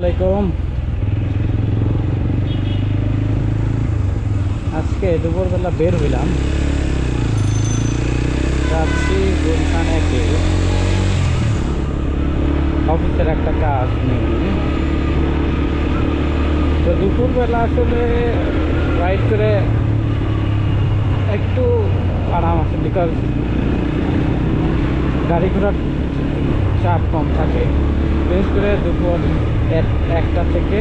আলাইকুম। আজকে দুপুরবেলা বের হইলাম। যাচ্ছি গুলশান অফিসের একটা কাজ নেই তো দুপুরবেলা আসলে রাইড করে একটু আরাম আছে বিকজ গাড়ি ঘোড়ার চাপ কম থাকে। বিশেষ করে দুপুর এক- একটা থেকে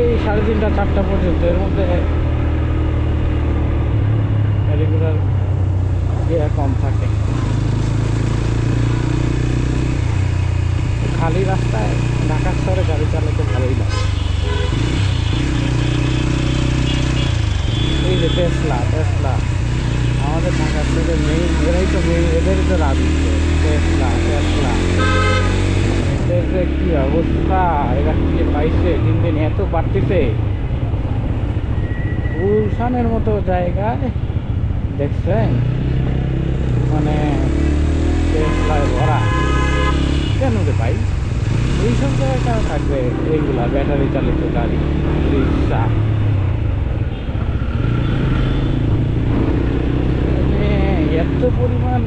এই সাড়ে তিনটা, চারটা পর্যন্ত। এর মধ্যে ঘোড়ার ইয়ে কম থাকে। খালি রাস্তায় ঢাকার শহরে গাড়ি চালাতে ভালোই লাগে। এই যে টেসলা টেসলা আমাদের ঢাকা থেকে মেইন এরাই তো মেইন এদেরই তো রাজত্ব টেসলা টেসলা যে কি অবস্থা? এরা কি পাইছে? দিন দিন এত বাড়তিছে। গুলশানের মতো জায়গায়, দেখছেন? মানে ভরা। কেন রে ভাই? এইসব জায়গায় কেন থাকবে, এইগুলা ব্যাটারি চালিত গাড়ি, রিক্সা। এত পরিমাণ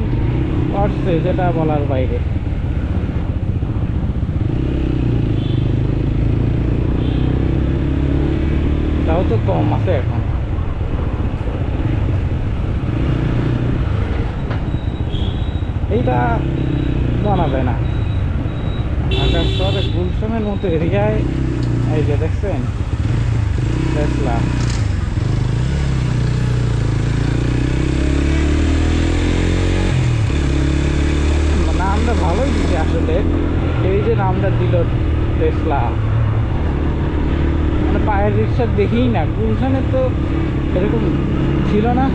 বাড়ছে যেটা বলার বাইরে। তো কম আছে এখন এইটা জানা যায় না ঢাকা শহরে গুলশানের মতো এরিয়ায় এই যে দেখছেন টেসলা নামটা ভালোই দিছে আসলে এই যে নামটা দিল টেসলা মানে পায়ের রিক্সা দেখেই না। গুলশানে তো এরকম ছিল না।